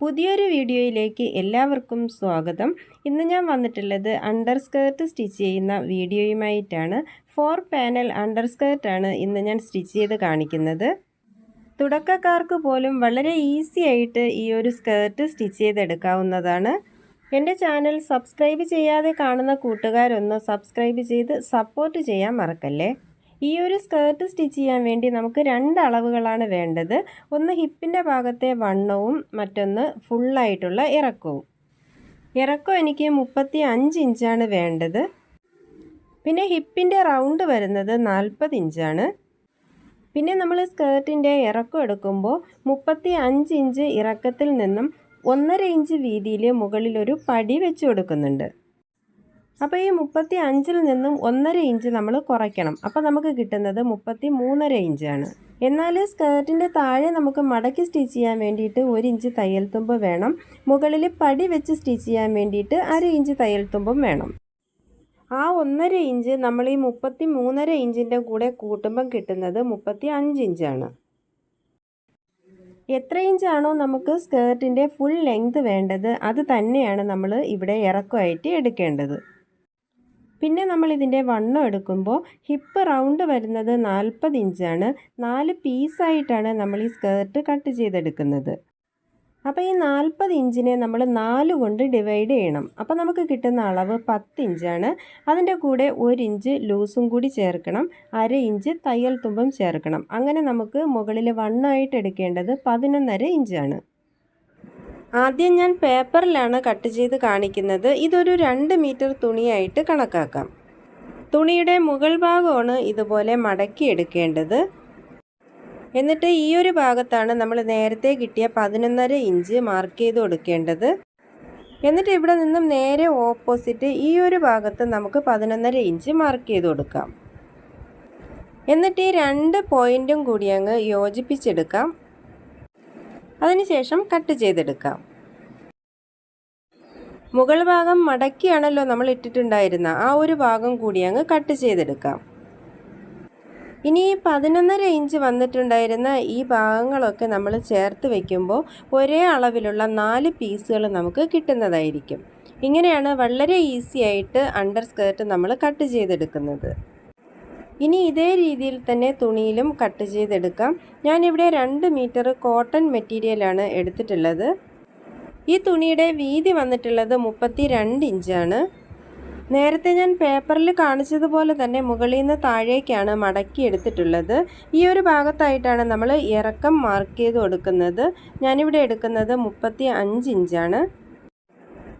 പുതിയൊരു വീഡിയോയിലേക്ക് എല്ലാവർക്കും സ്വാഗതം. ഇന്ന് ഞാൻ വന്നിട്ടുള്ളത് അണ്ടർ സ്കേർട്ട് സ്റ്റിച്ച് ചെയ്യുന്ന വീഡിയോയുമായിട്ടാണ്. ഫോർ പാനൽ അണ്ടർ സ്കേർട്ടാണ് ഇന്ന് ഞാൻ സ്റ്റിച്ച് ചെയ്ത് കാണിക്കുന്നത്. തുടക്കക്കാർക്ക് പോലും വളരെ ഈസി ആയിട്ട് ഈ ഒരു സ്കേർട്ട് സ്റ്റിച്ച് ചെയ്തെടുക്കാവുന്നതാണ്. എന്റെ ചാനൽ സബ്സ്ക്രൈബ് ചെയ്യാതെ കാണുന്ന കൂട്ടുകാരൊന്ന് സബ്സ്ക്രൈബ് ചെയ്ത് സപ്പോർട്ട് ചെയ്യാൻ മറക്കല്ലേ? ഈ ഒരു സ്കേർട്ട് സ്റ്റിച്ച് ചെയ്യാൻ വേണ്ടി നമുക്ക് രണ്ട് അളവുകളാണ് വേണ്ടത്. ഒന്ന് ഹിപ്പിന്റെ ഭാഗത്തെ വണ്ണവും മറ്റൊന്ന് ഫുള്ളായിട്ടുള്ള ഇറക്കവും. ഇറക്കം എനിക്ക് മുപ്പത്തി അഞ്ച് ഇഞ്ചാണ് വേണ്ടത്. പിന്നെ ഹിപ്പിന്റെ റൗണ്ട് വരുന്നത് നാൽപ്പത് ഇഞ്ചാണ്. പിന്നെ നമ്മൾ സ്കേർട്ടിന്റെ ഇറക്കം എടുക്കുമ്പോൾ മുപ്പത്തി അഞ്ച് ഇഞ്ച് ഇറക്കത്തിൽ നിന്നും ഒന്നര ഇഞ്ച് വീതിയിൽ മുകളിലൊരു പടി വെച്ച് കൊടുക്കുന്നുണ്ട്. അപ്പോൾ ഈ മുപ്പത്തി അഞ്ചിൽ നിന്നും ഒന്നര ഇഞ്ച് നമ്മൾ കുറയ്ക്കണം. അപ്പോൾ നമുക്ക് കിട്ടുന്നത് മുപ്പത്തി മൂന്നര ഇഞ്ചാണ്. എന്നാൽ സ്കേർട്ടിന്റെ താഴെ നമുക്ക് മടക്കി സ്റ്റിച്ച് ചെയ്യാൻ വേണ്ടിയിട്ട് ഒരു ഇഞ്ച് തയ്യൽ തുമ്പ് വേണം. മുകളിൽ പടി വെച്ച് സ്റ്റിച്ച് ചെയ്യാൻ വേണ്ടിയിട്ട് അര ഇഞ്ച് തയ്യൽ തുമ്പും വേണം. ആ ഒന്നര ഇഞ്ച് നമ്മൾ ഈ മുപ്പത്തി മൂന്നര ഇഞ്ചിന്റെ കൂടെ കൂട്ടുമ്പം കിട്ടുന്നത് മുപ്പത്തി അഞ്ച് ഇഞ്ചാണ്. എത്ര ഇഞ്ചാണോ നമുക്ക് സ്കേർട്ടിന്റെ ഫുൾ ലെങ്ത് വേണ്ടത് അത് തന്നെയാണ് നമ്മൾ ഇവിടെ ഇറക്കമായിട്ട് എടുക്കേണ്ടത്. പിന്നെ നമ്മൾ ഇതിന്റെ വണ്ണം എടുക്കുമ്പോൾ ഹിപ്പ് റൗണ്ട് വരുന്നത് നാൽപ്പത് ഇഞ്ചാണ്. നാല് പീസായിട്ടാണ് നമ്മൾ ഈ സ്കേർട്ട് കട്ട് ചെയ്തെടുക്കുന്നത്. അപ്പോൾ ഈ നാൽപ്പത് ഇഞ്ചിനെ നമ്മൾ നാല് കൊണ്ട് ഡിവൈഡ് ചെയ്യണം. അപ്പോൾ നമുക്ക് കിട്ടുന്ന അളവ് പത്ത് ഇഞ്ചാണ്. അതിന്റെ കൂടെ ഒരു ഇഞ്ച് ലൂസും കൂടി ചേർക്കണം. അര ഇഞ്ച് തയ്യൽ തുമ്പും ചേർക്കണം. അങ്ങനെ നമുക്ക് മുകളിൽ വണ്ണായിട്ട് എടുക്കേണ്ടത് പതിനൊന്നര ഇഞ്ചാണ്. ആദ്യം ഞാൻ പേപ്പറിലാണ് കട്ട് ചെയ്ത് കാണിക്കുന്നത്. ഇതൊരു രണ്ട് മീറ്റർ തുണിയായിട്ട് കണക്കാക്കാം. തുണിയുടെ മുകൾ ഭാഗമാണ് ഇതുപോലെ മടക്കി എടുക്കേണ്ടത്. എന്നിട്ട് ഈ ഒരു ഭാഗത്താണ് നമ്മൾ നേരത്തെ കിട്ടിയ പതിനൊന്നര ഇഞ്ച് മാർക്ക് ചെയ്ത് കൊടുക്കേണ്ടത്. എന്നിട്ട് ഇവിടെ നിന്നും നേരെ ഓപ്പോസിറ്റ് ഈ ഒരു ഭാഗത്ത് നമുക്ക് പതിനൊന്നര ഇഞ്ച് മാർക്ക് ചെയ്ത് കൊടുക്കാം. എന്നിട്ട് ഈ രണ്ട് പോയിന്റും കൂടി അങ്ങ് യോജിപ്പിച്ചെടുക്കാം. അതിനുശേഷം കട്ട് ചെയ്തെടുക്കാം. മുകൾ ഭാഗം മടക്കിയാണല്ലോ നമ്മൾ ഇട്ടിട്ടുണ്ടായിരുന്ന ആ ഒരു ഭാഗം കൂടി അങ്ങ് കട്ട് ചെയ്തെടുക്കാം. ഇനി ഈ പതിനൊന്നര ഇഞ്ച് വന്നിട്ടുണ്ടായിരുന്ന ഈ ഭാഗങ്ങളൊക്കെ നമ്മൾ ചേർത്ത് വയ്ക്കുമ്പോൾ ഒരേ അളവിലുള്ള നാല് പീസുകൾ നമുക്ക് കിട്ടുന്നതായിരിക്കും. ഇങ്ങനെയാണ് വളരെ ഈസി ആയിട്ട് അണ്ടർ സ്കേർട്ട് നമ്മൾ കട്ട് ചെയ്തെടുക്കുന്നത്. ഇനി ഇതേ രീതിയിൽ തന്നെ തുണിയിലും കട്ട് ചെയ്തെടുക്കാം. ഞാനിവിടെ രണ്ട് മീറ്റർ കോട്ടൺ മെറ്റീരിയലാണ് എടുത്തിട്ടുള്ളത്. ഈ തുണിയുടെ വീതി വന്നിട്ടുള്ളത് മുപ്പത്തി രണ്ട് ഇഞ്ചാണ്. നേരത്തെ ഞാൻ പേപ്പറിൽ കാണിച്ചതുപോലെ തന്നെ മുകളിൽ നിന്ന് താഴേക്കാണ് മടക്കി എടുത്തിട്ടുള്ളത്. ഈ ഒരു ഭാഗത്തായിട്ടാണ് നമ്മൾ ഇറക്കം മാർക്ക് ചെയ്ത് കൊടുക്കുന്നത്. ഞാനിവിടെ എടുക്കുന്നത് മുപ്പത്തി അഞ്ച് ഇഞ്ചാണ്.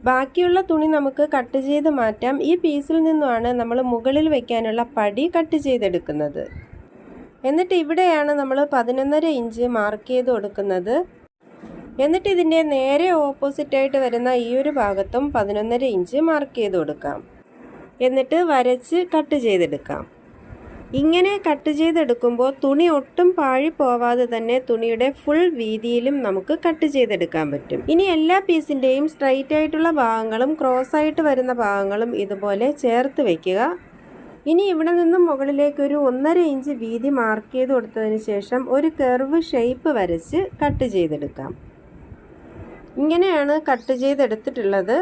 ബാക്കിയുള്ള തുണി നമുക്ക് കട്ട് ചെയ്ത് മാറ്റാം. ഈ പീസിൽ നിന്നുമാണ് നമ്മൾ മുകളിൽ വയ്ക്കാനുള്ള പടി കട്ട് ചെയ്തെടുക്കുന്നത്. എന്നിട്ട് ഇവിടെയാണ് നമ്മൾ പതിനൊന്നര ഇഞ്ച് മാർക്ക് ചെയ്ത് കൊടുക്കുന്നത്. എന്നിട്ട് ഇതിന്റെ നേരെ ഓപ്പോസിറ്റായിട്ട് വരുന്ന ഈ ഒരു ഭാഗത്തും പതിനൊന്നര ഇഞ്ച് മാർക്ക് ചെയ്ത് കൊടുക്കാം. എന്നിട്ട് വരച്ച് കട്ട് ചെയ്തെടുക്കാം. ഇങ്ങനെ കട്ട് ചെയ്തെടുക്കുമ്പോൾ തുണി ഒട്ടും പാഴി പോവാതെ തന്നെ തുണിയുടെ ഫുൾ വീതിയിലും നമുക്ക് കട്ട് ചെയ്തെടുക്കാൻ പറ്റും. ഇനി എല്ലാ പീസിന്റെയും സ്ട്രൈറ്റ് ആയിട്ടുള്ള ഭാഗങ്ങളും ക്രോസ് ആയിട്ട് വരുന്ന ഭാഗങ്ങളും ഇതുപോലെ ചേർത്ത് വെക്കുക. ഇനി ഇവിടെ നിന്നും മുകളിലേക്ക് ഒരു ഒന്നര ഇഞ്ച് വീതി മാർക്ക് ചെയ്ത് കൊടുത്തതിന് ശേഷം ഒരു കെർവ് ഷേപ്പ് വരച്ച് കട്ട് ചെയ്തെടുക്കാം. ഇങ്ങനെയാണ് കട്ട് ചെയ്തെടുത്തിട്ടുള്ളത്.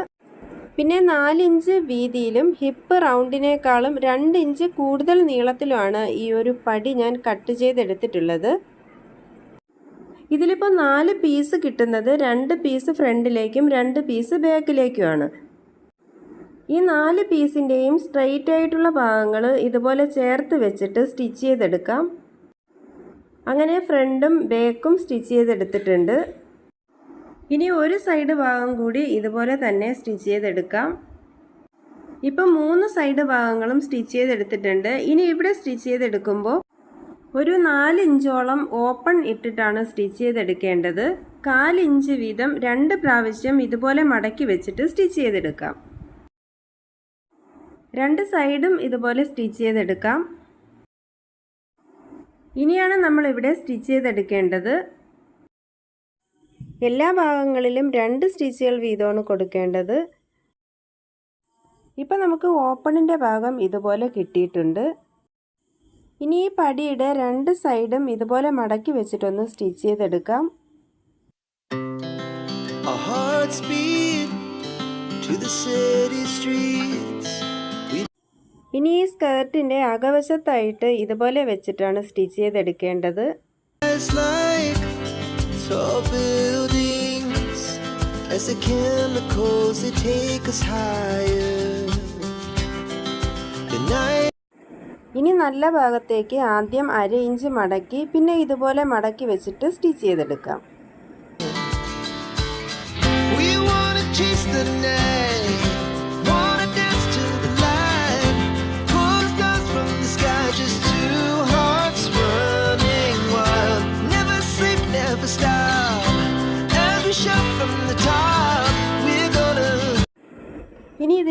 പിന്നെ നാലിഞ്ച് വീതിയിലും ഹിപ്പ് റൗണ്ടിനേക്കാളും രണ്ട് ഇഞ്ച് കൂടുതൽ നീളത്തിലുമാണ് ഈ ഒരു പടി ഞാൻ കട്ട് ചെയ്തെടുത്തിട്ടുള്ളത്. ഇതിലിപ്പോൾ നാല് പീസ് കിട്ടുന്നത് രണ്ട് പീസ് ഫ്രണ്ടിലേക്കും രണ്ട് പീസ് ബാക്കിലേക്കുമാണ്. ഈ നാല് പീസിന്റെയും സ്ട്രെയിറ്റ് ആയിട്ടുള്ള ഭാഗങ്ങൾ ഇതുപോലെ ചേർത്ത് വെച്ചിട്ട് സ്റ്റിച്ച് ചെയ്തെടുക്കാം. അങ്ങനെ ഫ്രണ്ടും ബാക്കും സ്റ്റിച്ച് ചെയ്തെടുത്തിട്ടുണ്ട്. ഇനി ഒരു സൈഡ് ഭാഗം കൂടി ഇതുപോലെ തന്നെ സ്റ്റിച്ച് ചെയ്തെടുക്കാം. ഇപ്പം മൂന്ന് സൈഡ് ഭാഗങ്ങളും സ്റ്റിച്ച് ചെയ്തെടുത്തിട്ടുണ്ട്. ഇനി ഇവിടെ സ്റ്റിച്ച് ചെയ്തെടുക്കുമ്പോൾ ഒരു നാല് ഇഞ്ചോളം ഓപ്പൺ ഇട്ടിട്ടാണ് സ്റ്റിച്ച് ചെയ്തെടുക്കേണ്ടത്. കാലിഞ്ച് വീതം രണ്ട് പ്രാവശ്യം ഇതുപോലെ മടക്കി വെച്ചിട്ട് സ്റ്റിച്ച് ചെയ്തെടുക്കാം. രണ്ട് സൈഡും ഇതുപോലെ സ്റ്റിച്ച് ചെയ്തെടുക്കാം. ഇനിയാണ് നമ്മൾ ഇവിടെ സ്റ്റിച്ച് ചെയ്തെടുക്കേണ്ടത്. എല്ലാ ഭാഗങ്ങളിലും രണ്ട് സ്റ്റിച്ചുകൾ വീതമാണ് കൊടുക്കേണ്ടത്. ഇപ്പം നമുക്ക് ഓപ്പണിന്റെ ഭാഗം ഇതുപോലെ കിട്ടിയിട്ടുണ്ട്. ഇനി ഈ പടിയുടെ രണ്ട് സൈഡും ഇതുപോലെ മടക്കി വെച്ചിട്ടൊന്ന് സ്റ്റിച്ച് ചെയ്തെടുക്കാം. ഇനി ഈ സ്കേർട്ടിന്റെ അകവശത്തായിട്ട് ഇതുപോലെ വെച്ചിട്ടാണ് സ്റ്റിച്ച് ചെയ്തെടുക്കേണ്ടത്. Like as the chemicals they take us higher. The night. ഇനി നല്ല ഭാഗത്തേക്ക് ആദ്യം അര ഇഞ്ച് മടക്കി പിന്നെ ഇതുപോലെ മടക്കി വെച്ചിട്ട് സ്റ്റിച്ച് ചെയ്തെടുക്കാം We wanna chase the night,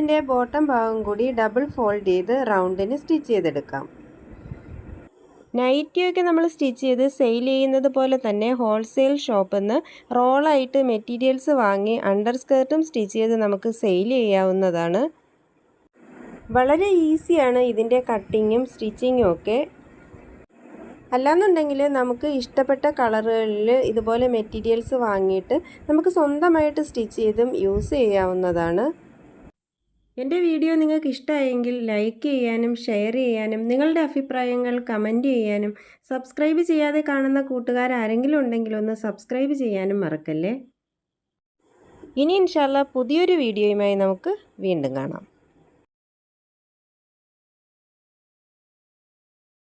ഇതിന്റെ ബോട്ടം ഭാഗം കൂടി ഡബിൾ ഫോൾഡ് ചെയ്ത് റൗണ്ടിന് സ്റ്റിച്ച് ചെയ്തെടുക്കാം. നൈറ്റിയൊക്കെ നമ്മൾ സ്റ്റിച്ച് ചെയ്ത് സെയിൽ ചെയ്യുന്നത് പോലെ തന്നെ ഹോൾസെയിൽ ഷോപ്പിൽ നിന്ന് റോളായിട്ട് മെറ്റീരിയൽസ് വാങ്ങി അണ്ടർ സ്കേർട്ടും സ്റ്റിച്ച് ചെയ്ത് നമുക്ക് സെയിൽ ചെയ്യാവുന്നതാണ്. വളരെ ഈസിയാണ് ഇതിന്റെ കട്ടിങ്ങും സ്റ്റിച്ചിങ്ങും ഒക്കെ. അല്ലാന്നുണ്ടെങ്കിൽ നമുക്ക് ഇഷ്ടപ്പെട്ട കളറുകളിൽ ഇതുപോലെ മെറ്റീരിയൽസ് വാങ്ങിയിട്ട് നമുക്ക് സ്വന്തമായിട്ട് സ്റ്റിച്ച് ചെയ്തും യൂസ് ചെയ്യാവുന്നതാണ്. എന്റെ വീഡിയോ നിങ്ങൾക്ക് ഇഷ്ടമായെങ്കിൽ ലൈക്ക് ചെയ്യാനും ഷെയർ ചെയ്യാനും നിങ്ങളുടെ അഭിപ്രായങ്ങൾ കമന്റ് ചെയ്യാനും സബ്സ്ക്രൈബ് ചെയ്യാതെ കാണുന്ന കൂട്ടുകാർ ആരെങ്കിലും ഉണ്ടെങ്കിൽ ഒന്ന് സബ്സ്ക്രൈബ് ചെയ്യാനും മറക്കല്ലേ? ഇനി ഇൻഷാല്ല പുതിയൊരു വീഡിയോയുമായി നമുക്ക് വീണ്ടും കാണാം.